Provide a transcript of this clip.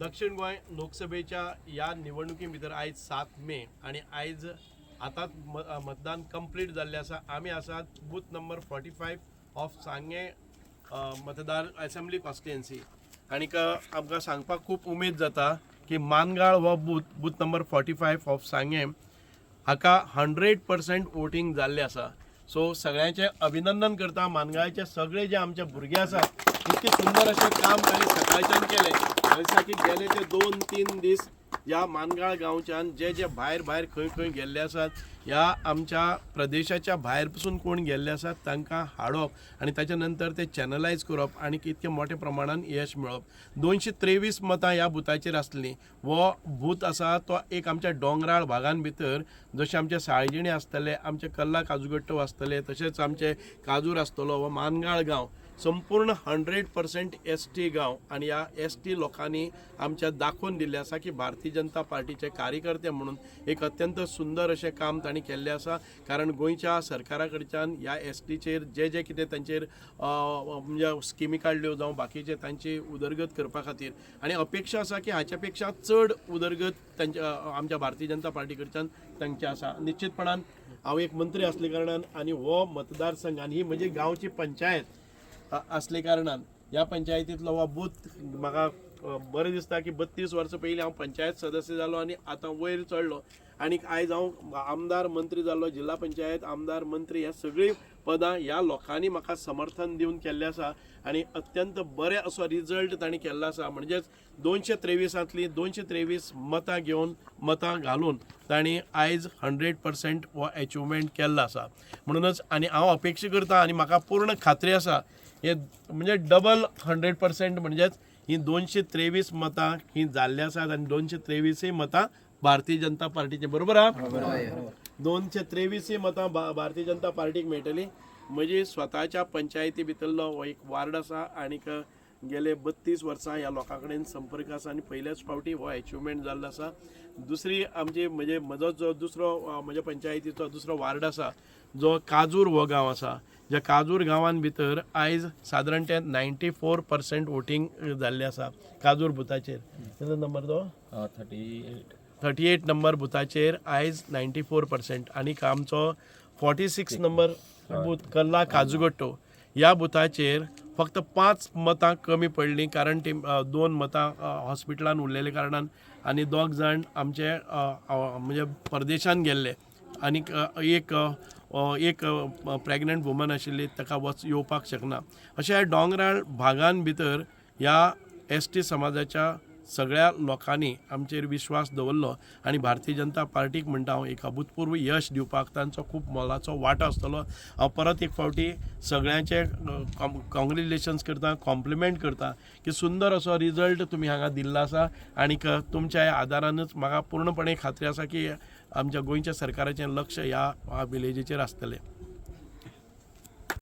दक्षिण गोंय लोकसभेच्या या निवडणुकी भितर आयज सात मे आणि आयज आतांच म- मतदान कंप्लीट जाल्लें आसा आमी आसात booth number forty five of Sanguem मतदार असेंब्ली कॉन्स्टिट्युएन्सी आनीक आमकां सांगपाक खूब उमेद जाता की मानगाळ हो booth booth number forty five of Sanguem हाका हंड्रेड पर्सेंट वोटींग जाल्लें आसा सो सगळ्यांचे अभिनंदन करता मानगाळचे सगळे जे आमचे भुरगे आसात इतके सुंदर अशें काम तांणी सकाळच्यान केलें. दिसा की गेले ते दोन तीन दीस ह्या मानगाळ गांवच्यान जे जे भायर भायर खंय खंय गेल्ले आसात ह्या आमच्या प्रदेशाच्या भायर पसून कोण गेल्ले आसात तांकां हाडप आनी ताच्या नंतर ते चॅनलायज करप आनी इतके मोठ्या प्रमाणान यश मेळप दोनशे त्रेवीस मतां ह्या बुथाचेर आसलीं. हो बूथ आसा तो एक आमच्या डोंगराळ भागां भितर जशें आमचे साळजिणे आसतले आमचे कल्ला काजूगट्टो आसतले तशेंच आमचे काजूर आसतलो हो मानगाळ गांव. संपूर्ण हंड्रेड पर्सेंट एस टी गांव आनी ह्या एस टी लोकांनी आमच्या दाखोवन दिल्लें आसा की भारतीय जनता पार्टीचे कार्यकर्ते म्हणून एक अत्यंत सुंदर अशें काम तांणी केल्लें आसा कारण गोंयच्या सरकारा कडच्यान ह्या एस टीचेर जे जे कितें तांचेर म्हणजे स्किमी काडल्यो जावं बाकीचे तांची उदरगत करपा खातीर. आनी अपेक्षा आसा की हाच्या पेक्षा चड उदरगत तांच्या आमच्या भारतीय जनता पार्टी कडच्यान तांचे आसा निश्चितपणान हांव एक मंत्री आसले कारणान आनी हो मतदारसंघ आनी ही म्हजी गांवची पंचायत असले कारणान ह्या पंचायतींतलो हो बूथ म्हाका बरें दिसता की बत्तीस वर्सां पयलीं हांव पंचायत सदस्य जालो आनी आतां वयर चडलो आनीक आयज हांव आमदार मंत्री जालो जिल्ला पंचायत आमदार मंत्री ह्या सगळीं पदां ह्या लोकांनी म्हाका समर्थन दिवन केल्लें आसा. आनी अत्यंत बरें असो रिजल्ट तांणी केल्लो आसा. म्हणजेच दोनशे त्रेविसांतली दोनशे त्रेवीस मतां घेवन मतां घालून तांणी आयज हंड्रेड पर्सेंट हो एचिवमेंट केल्लो आसा. म्हणूनच आनी हांव अपेक्षा करतां आनी म्हाका पूर्ण खात्री आसा हे म्हणजे डबल हंड्रेड पर्सेंट म्हणजेच ही दोनशे त्रेवीस मतां ही जाल्ली आसात आनी दोनशे त्रेवीसय मतां भारतीय जनता पार्टीचे. बरोबर आहा दोनशे त्रेवीसय मतां भारतीय जनता पार्टीक मेळटली म्हजी स्वताच्या पंचायती भितरलो हो एक वार्ड आसा आनीक गेले बत्तीस वर्सां ह्या लोकां कडेन संपर्क आसा आनी पयल्याच फावटी हो अचिवमेंट जाल्लो आसा दुसरी आमची म्हणजे म्हजो जो दुसरो म्हज्या पंचायतीचो दुसरो वार्ड आसा जो काजूर हो गांव आसा ज्या काजूर गांवान भितर आयज सादारण ते नायन्टी फोर पर्सेंट वोटींग जाल्लें आसा काजूर बुथाचेर कितलो नंबर तो thirty eight thirty eight number बुथाचेर आयज नायन्टी फोर पर्सेंट आनीक आमचो फोर्टी सिक्स नंबर बूथ कल्ला काजूगट्टो. ह्या बुथाचेर फक्त पांच मतां कमी पडलीं कारण ती दोन मतां हॉस्पिटलान उरलेले कारणान आनी दोग जाण आमचे म्हणजे परदेशान गेल्ले. आनीक एक एक प्रेग्नंट वुमन आशिल्ली ताका वच येवपाक शकना. अशा ह्या डोंगराळ भागान भितर ह्या एस टी समाजाच्या सगळ्या लोकांनी आमचेर विश्वास दवरलो आनी भारतीय जनता पार्टीक म्हणटा हांव एक अभूतपूर्व यश दिवपाक तांचो खूब मोलाचो वांटो आसतलो. हांव परत एक फावटी सगळ्यांचे कॉंग्रेच्युलेशन्स करता कॉम्प्लिमेंट करता की सुंदर असो रिजल्ट तुमी हांगा दिल्लो आसा. आनीक तुमच्या ह्या आदारानच म्हाका पूर्णपणे खात्री आसा की आमच्या गोंयच्या सरकाराचें लक्ष ह्या विलेजीचेर आसतलें.